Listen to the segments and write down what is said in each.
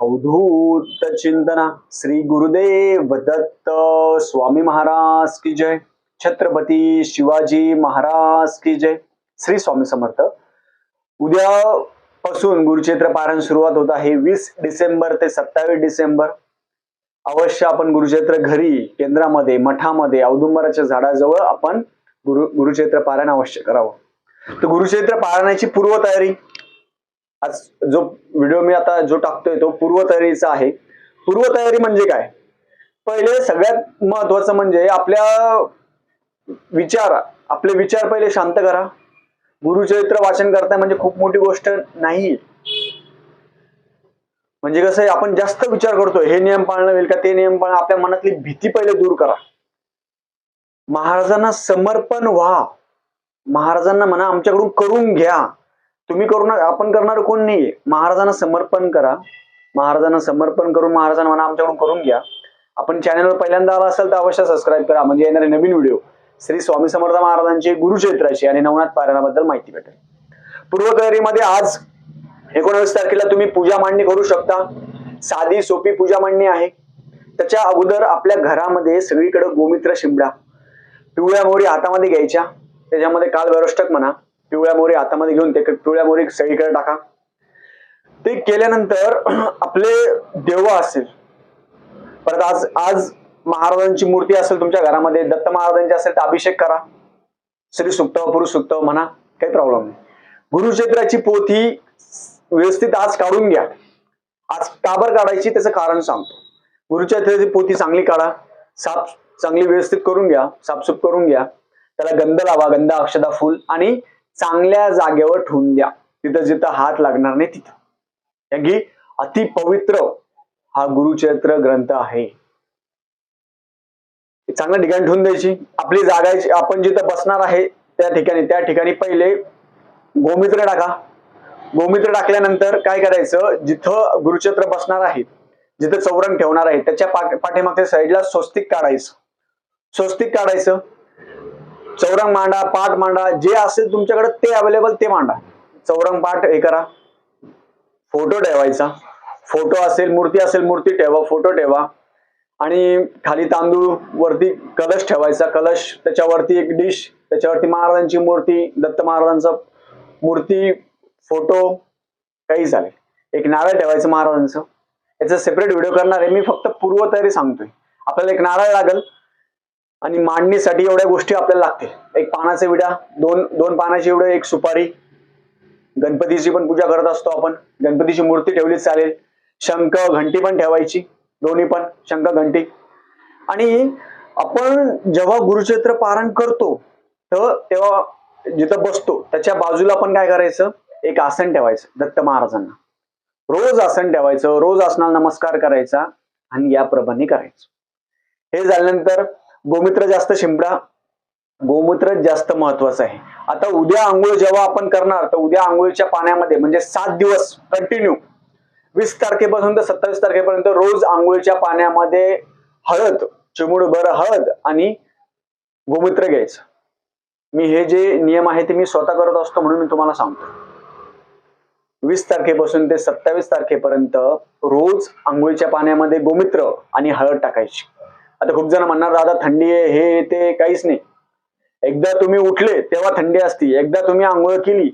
अवधूत चिंतना श्री गुरुदेव दत्त स्वामी महाराज की जय। छत्रपती शिवाजी महाराज की जय। श्री स्वामी समर्थ। उद्या पासून गुरुक्षेत्र पारायण सुरुवात होत आहे वीस डिसेंबर ते सत्तावीस डिसेंबर. अवश्य आपण गुरुक्षेत्र घरी केंद्रामध्ये मठामध्ये औदुंबराच्या झाडाजवळ आपण गुरु गुरुक्षेत्र पारायण अवश्य करावं. तर गुरुक्षेत्र पारायणाची पूर्वतयारी आज जो व्हिडिओ मी आता जो टाकतोय तो पूर्वतयारीचा आहे. पूर्वतयारी म्हणजे काय? पहिले सगळ्यात महत्वाचं म्हणजे आपल्या विचार आपले विचार पहिले शांत करा. गुरुचरित्र वाचन करताय म्हणजे खूप मोठी गोष्ट नाही. म्हणजे कसं आहे आपण जास्त विचार करतोय हे नियम पाळणं होईल का ते नियम पाळणं आपल्या मनातली भीती पहिले दूर करा. महाराजांना समर्पण व्हा. महाराजांना म्हणा आमच्याकडून करून घ्या. तुम्ही करून आपण करणार कोण नाहीये. महाराजांना समर्पण करा. महाराजांना समर्पण करून महाराजांना म्हणा आमच्याकडून करून घ्या. आपण चॅनलवर पहिल्यांदा आला असेल तर अवश्य सबस्क्राईब करा. म्हणजे येणारे नवीन व्हिडिओ श्री स्वामी समर्थ महाराजांची गुरुक्षेत्राची आणि नवनाथ पारायणाबद्दल माहिती भेटेल. पूर्वतयारीमध्ये आज एकोणावीस तारखेला तुम्ही पूजा मांडणी करू शकता. साधी सोपी पूजा मांडणी आहे. त्याच्या अगोदर आपल्या घरामध्ये सगळीकडे गोमित्र शिंबडा. पिवळ्या मोहरी हातामध्ये घ्यायच्या. त्याच्यामध्ये काल वैरोष्टक म्हणा. पिवळ्या मोहरी हातामध्ये घेऊन ते पिवळ्या मोहरी सगळीकडे टाका. ते केल्यानंतर आपले देव असेल परत आज आज महाराजांची मूर्ती असेल तुमच्या घरामध्ये दत्त महाराजांची असेल तर अभिषेक करा. श्री सुक्त पुरुष सुक्तव म्हणा काही प्रॉब्लेम नाही. गुरुक्षेत्राची पोथी व्यवस्थित आज काढून घ्या. आज काबर काढायची त्याचं कारण सांगतो. गुरुक्षेत्राची पोथी चांगली काढा. साफ चांगली व्यवस्थित करून घ्या साफसूफ करून घ्या. त्याला गंध लावा गंध अक्षदा फुल आणि चांगल्या जागेवर ठेवून द्या. तिथं जिथं हात लागणार नाही तिथं. कारण की अति पवित्र हा गुरुचरित्र ग्रंथ आहे. चांगल्या ठिकाणी ठेवून द्यायची. आपली जागा आपण जिथं बसणार आहे त्या ठिकाणी त्या ठिकाणी पहिले गोमित्र टाका. गोमित्र टाकल्यानंतर काय करायचं? जिथं गुरुचत्र बसणार आहे जिथं चौरंग ठेवणार आहे त्याच्या पाठीमागच्या साईडला स्वस्तिक काढायचं. स्वस्तिक काढायचं. चौरंग मांडा पाठ मांडा जे असेल तुमच्याकडे ते अवेलेबल ते मांडा. चौरंग पाठ हे करा. फोटो ठेवायचा. फोटो असेल मूर्ती असेल मूर्ती ठेवा फोटो ठेवा. आणि खाली तांदूळ वरती कलश ठेवायचा. कलश त्याच्यावरती एक डिश त्याच्यावरती महाराजांची मूर्ती दत्त महाराजांचा मूर्ती फोटो काही चालेल. एक नारळ ठेवायचं महाराजांचं. याचा सेपरेट व्हिडिओ करणार आहे. मी फक्त पूर्वतयारी सांगतोय. आपल्याला एक नारळ लागेल. आणि मांडणीसाठी एवढ्या गोष्टी आपल्याला लागतील. एक पानाचा विडा दोन दोन पानाची एवढं एक सुपारी. गणपतीची पण पूजा करत असतो आपण. गणपतीची मूर्ती ठेवलीच चालेल. शंख घंटी पण ठेवायची. दोन्ही पण शंख घंटी. आणि आपण जेव्हा गुरुक्षेत्र पारण करतो तर तेव्हा जिथं बसतो त्याच्या बाजूला आपण काय करायचं? एक आसन ठेवायचं दत्त महाराजांना. रोज आसन ठेवायचं रोज आसनाला नमस्कार करायचा आणि याप्रमाणे करायचं. हे झाल्यानंतर गोमित्र जास्त शिंपडा गोमूत्र जास्त महत्वाचं आहे. आता उद्या आंघोळ जेव्हा आपण करणार तर उद्या आंघोळीच्या पाण्यामध्ये म्हणजे सात दिवस कंटिन्यू वीस तारखेपासून तर सत्तावीस तारखेपर्यंत रोज आंघोळीच्या पाण्यामध्ये हळद चिमुडभर हळद आणि गोमूत्र घ्यायचं. मी हे जे नियम आहे ते मी स्वतः करत असतो म्हणून मी तुम्हाला सांगतो. वीस तारखेपासून ते सत्तावीस तारखेपर्यंत रोज आंघोळीच्या पाण्यामध्ये गोमित्र आणि हळद टाकायची. आता खूप जण म्हणणार दादा थंडी आहे हे ते काहीच नाही. एकदा तुम्ही उठले तेव्हा थंडी असती. एकदा तुम्ही आंघोळ केली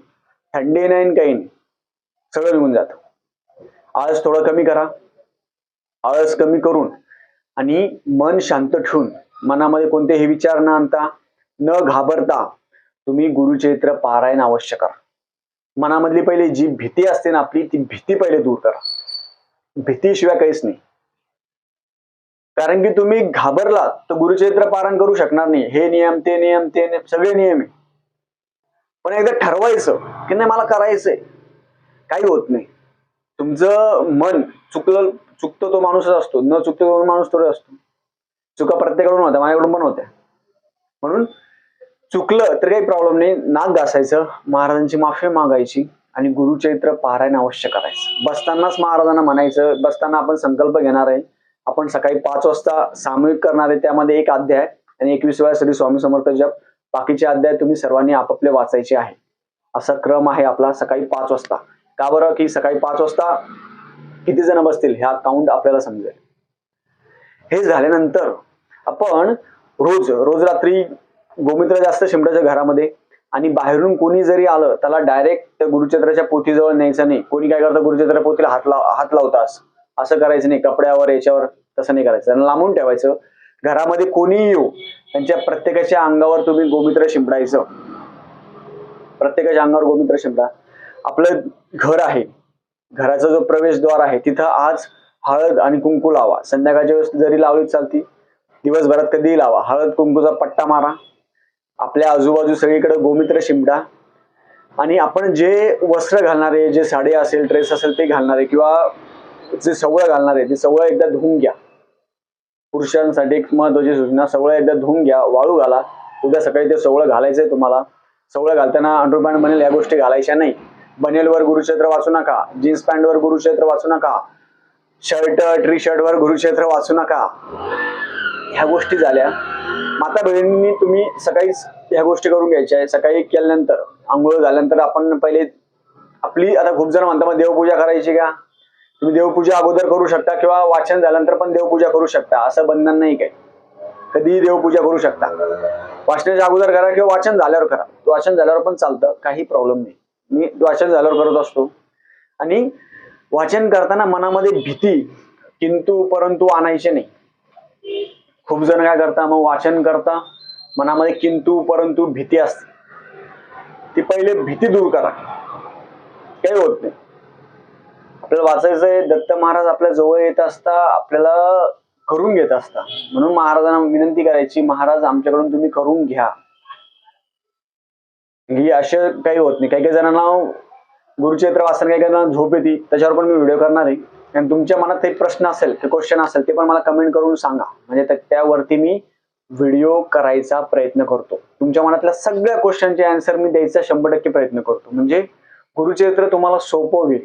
थंडी नाही काही नाही. सगळं निघून जात. आळस थोडं कमी करा. आळस कमी करून आणि मन शांत ठेवून मनामध्ये कोणतेही विचार न आणता न घाबरता तुम्ही गुरुचरित्र पारायण आवश्यक करा. मनामधली पहिले जी भीती असते ना आपली ती भीती पहिले दूर करा. भीतीशिवाय काहीच नाही. कारण की तुम्ही घाबरलात तर गुरुचरित्र पारण करू शकणार नाही. हे नियम ते नियम ते नियम सगळे नियम आहे. पण एकदा ठरवायचं की नाही मला करायचंय. काही होत नाही. तुमचं मन चुकलं चुकतो तो माणूसच असतो. न चुकतो तो माणूस थोडे असतो. चुका प्रत्येकाकडून होत्या माझ्याकडून पण होत्या. म्हणून चुकलं तर काही प्रॉब्लेम नाही. नाक घासायचं महाराजांची माफी मागायची आणि गुरुचरित्र पारायण अवश्य करायचं. बसतानाच महाराजांना म्हणायचं बसताना आपण संकल्प घेणार आहे. आपण सकाळी पाच वाजता सामूहिक करणार आहे त्यामध्ये एक अध्याय आणि एकवीस वेळा श्री स्वामी समर्थ जप. बाकीचे अध्याय तुम्ही सर्वांनी आपापले वाचायचे आहे. असा क्रम आहे आपला सकाळी पाच वाजता. का बरं की सकाळी पाच वाजता किती जण बसतील? ह्या काउंट आपल्याला समजेल. हे झाल्यानंतर आपण रोज रोज रात्री गोमित्र जास्त शिंपडायचं घरामध्ये आणि बाहेरून कोणी जरी आलं त्याला डायरेक्ट गुरुचंद्राच्या पोथीजवळ न्यायचं नाही. कोणी काय करतं? गुरुचंद्र पोथीला हात लाव हात लावतास. असं करायचं नाही. कपड्यावर याच्यावर तसं नाही करायचं. त्यांना लांबून ठेवायचं. घरामध्ये कोणीही येऊ त्यांच्या प्रत्येकाच्या अंगावर तुम्ही गोमित्र शिंपडायचं. प्रत्येकाच्या अंगावर गोमित्र शिंपडा. आपलं घर आहे. घराचा जो प्रवेशद्वार आहे तिथं आज हळद आणि कुंकू लावा. संध्याकाळच्या वेळेस जरी लावली चालती दिवसभरात कधीही लावा. हळद कुंकूचा पट्टा मारा. आपल्या आजूबाजू सगळीकडे गोमित्र शिंपडा. आणि आपण जे वस्त्र घालणारे जे साडी असेल ड्रेस असेल ते घालणारे किंवा जे सवळ आहे ते सवळ एकदा धुवून घ्या. पुरुषांसाठी एक महत्वाची सूचना सवळ एकदा धुवून घ्या वाळू घाला. उद्या सकाळी ते सवळ घालायचंय तुम्हाला. सवळ घालताना अंडरपॅन्ट बनेल या गोष्टी घालायच्या नाही. बनेलवर गुरुक्षेत्र वाचू नका जीन्स पॅन्टवर गुरुक्षेत्र वाचू नका शर्ट टी शर्टवर गुरुक्षेत्र वाचू नका. ह्या गोष्टी झाल्या. माता बहिणींनी तुम्ही सकाळीच ह्या गोष्टी करून घ्यायच्या आहे सकाळी केल्यानंतर आंघोळ झाल्यानंतर आपण पहिले आपली आता खूप जण म्हणता मग देवपूजा करायची का? तुम्ही देवपूजा अगोदर करू शकता किंवा वाचन झाल्यानंतर पण देवपूजा करू शकता असं बंधन नाही काय कधीही देवपूजा करू शकता. वाचनाच्या अगोदर करा किंवा वाचन झाल्यावर करा. वाचन झाल्यावर पण चालतं काही प्रॉब्लेम नाही. मी वाचन झाल्यावर करत असतो. आणि वाचन करताना मनामध्ये भीती किंतु परंतु आणायचे नाही. खूप जण काय करता मग वाचन करता मनामध्ये किंतु परंतु भीती असते. ती पहिले भीती दूर करा. काही होत नाही. आपल्याला वाचायचंय दत्त महाराज आपल्या जवळ येत असता आपल्याला करून घेत असता. म्हणून महाराजांना विनंती करायची महाराज आमच्याकडून तुम्ही करून घ्या. ही असं काही होत नाही. काही काही जणांना गुरुचरित्र वाचन काही काही जणांना झोप येते. त्याच्यावर पण मी व्हिडिओ करणार आहे. आणि तुमच्या मनात काही प्रश्न असेल ते क्वेश्चन असेल ते पण मला कमेंट करून सांगा. म्हणजे त्यावरती मी व्हिडिओ करायचा प्रयत्न करतो. तुमच्या मनातल्या सगळ्या क्वेश्चनचे आन्सर मी द्यायचा शंभर टक्के प्रयत्न करतो. म्हणजे गुरुचरित्र तुम्हाला सोपं होईल.